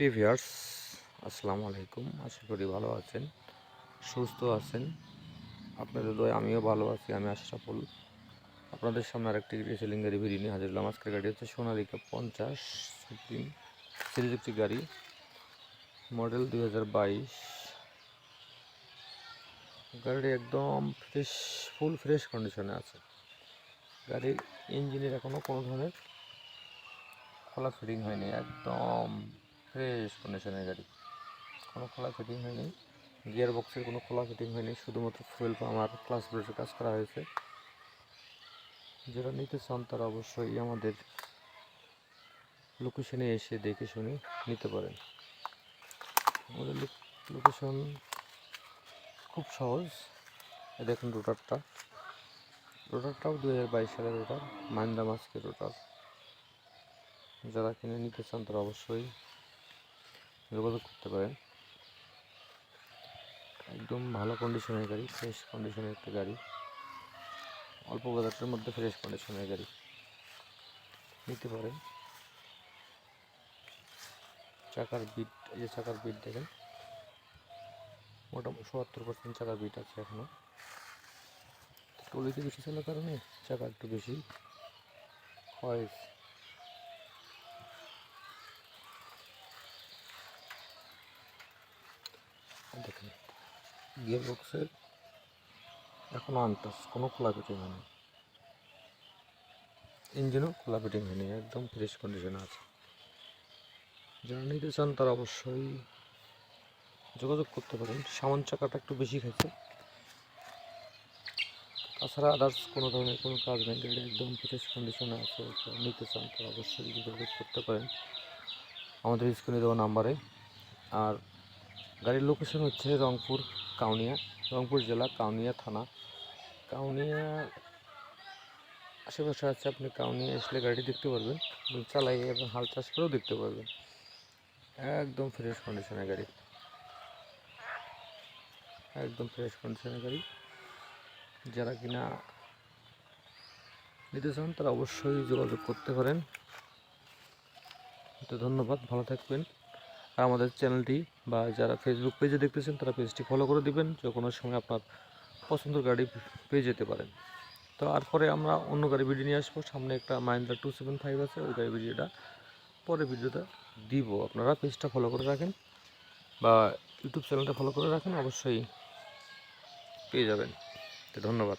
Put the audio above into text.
প্রিভিয়ার্স আসসালামু আলাইকুম। আশা করি ভালো আছেন, সুস্থ আছেন। আপনাদের দয় আমিও ভালো আছি, আমি আশরাফুল আপনাদের সামনে আরেকটি রিসেলিং গাড়ি ভিডিও নিয়ে হাজির হলাম। আজকের গাড়ি হচ্ছে সোনালিকা পঞ্চাশ সুপ্রিম সিরিজ একটি গাড়ি মডেল দুই হাজার বাইশ। গাড়িটি একদম ফ্রেশ ফুল ফ্রেশ কন্ডিশনে আছে। গাড়ির ইঞ্জিনের এখনও কোনো ধরনের খোলা ফিটিং হয়নি, একদম ফ্রেশ কন্ডিশনের গাড়ি। কোনো খোলা ফিটিং হয়নি। গিয়ার বক্সের কোনো খোলা ফিটিং হয়নি। শুধুমাত্র ফুয়েল আর ক্লাস ব্রেকের কাজ করা হয়েছে। যারা নিতে চান তারা অবশ্যই আমাদের লোকেশনে এসে দেখে শুনে নিতে পারেন। আমাদের লোকেশন খুব সহজ। দেখুন রোটারটা রোটারটাও দু হাজার বাইশ সালের রোটার মাইন্দা মাস্কের রোটার যারা কিনে নিতে চান তারা অবশ্যই যোগাযোগ করতে পারেন। একদম ভালো কন্ডিশনের গাড়ি ফ্রেশ কন্ডিশনের একটা গাড়ি। অল্প বাজারের মধ্যে ফ্রেশ কন্ডিশনের গাড়ি। নিতে পারেন। চাকার বিট এই যে চাকার বিট দেখেন। মোটামুটি সত্তর পার্সেন্ট চাকার বিট আছে এখনও টলিতে বেশি চলার কারণে চাকা একটু বেশি হয়েছে দেখেন গিয়ার বক্সের এখনও আনটাস কোনো খোলা ফিটিং হয়নি। ইঞ্জিনও খোলা ফিটিং হয়নি, একদম ফ্রেশ কন্ডিশনে আছে। যারা নিতে চান তারা অবশ্যই যোগাযোগ করতে পারেন। সামান চাকাটা একটু বেশি খাইছে। তাছাড়া আদার্স কোনো ধরনের কোনো কাজ নেই গাড়ি একদম ফ্রেশ কন্ডিশনে আছে নিতে চান তারা অবশ্যই যোগাযোগ করতে পারেন। আমাদের স্ক্রিনে দেওয়া নাম্বারে আর গাড়ির লোকেশন হচ্ছে রংপুর কাউনিয়া, রংপুর জেলা কাউনিয়া থানা। কাউনিয়া আশেপাশে আছে আপনি কাউনিয়া আসলে গাড়ি দেখতে পারবেন চালাই এবং হাল চাষ করেও দেখতে পারবেন। একদম ফ্রেশ কন্ডিশনের গাড়ি। একদম ফ্রেশ কন্ডিশনের গাড়ি। যারা কিনা নিতে চান তারা অবশ্যই যোগাযোগ করতে পারেন। তো ধন্যবাদ, ভালো থাকবেন। আমাদের চ্যানেলটি বা যারা ফেসবুক পেজে দেখতেছেন, তারা পেজটি ফলো করে দিবেন। যে কোনো সময় আপনার পছন্দের গাড়ি পেয়ে যেতে পারেন। তো আর পরে আমরা অন্য গাড়ি ভিডিও নিয়ে আসব। সামনে একটা মাইন্ডা টু সেভেন ফাইভ আছে, ওই গাড়ি ভিডিওটা পরে ভিডিওটা দিব। আপনারা পেজটা ফলো করে রাখেন বা ইউটিউব চ্যানেলটা ফলো করে রাখেন, অবশ্যই পেয়ে যাবেন। ধন্যবাদ।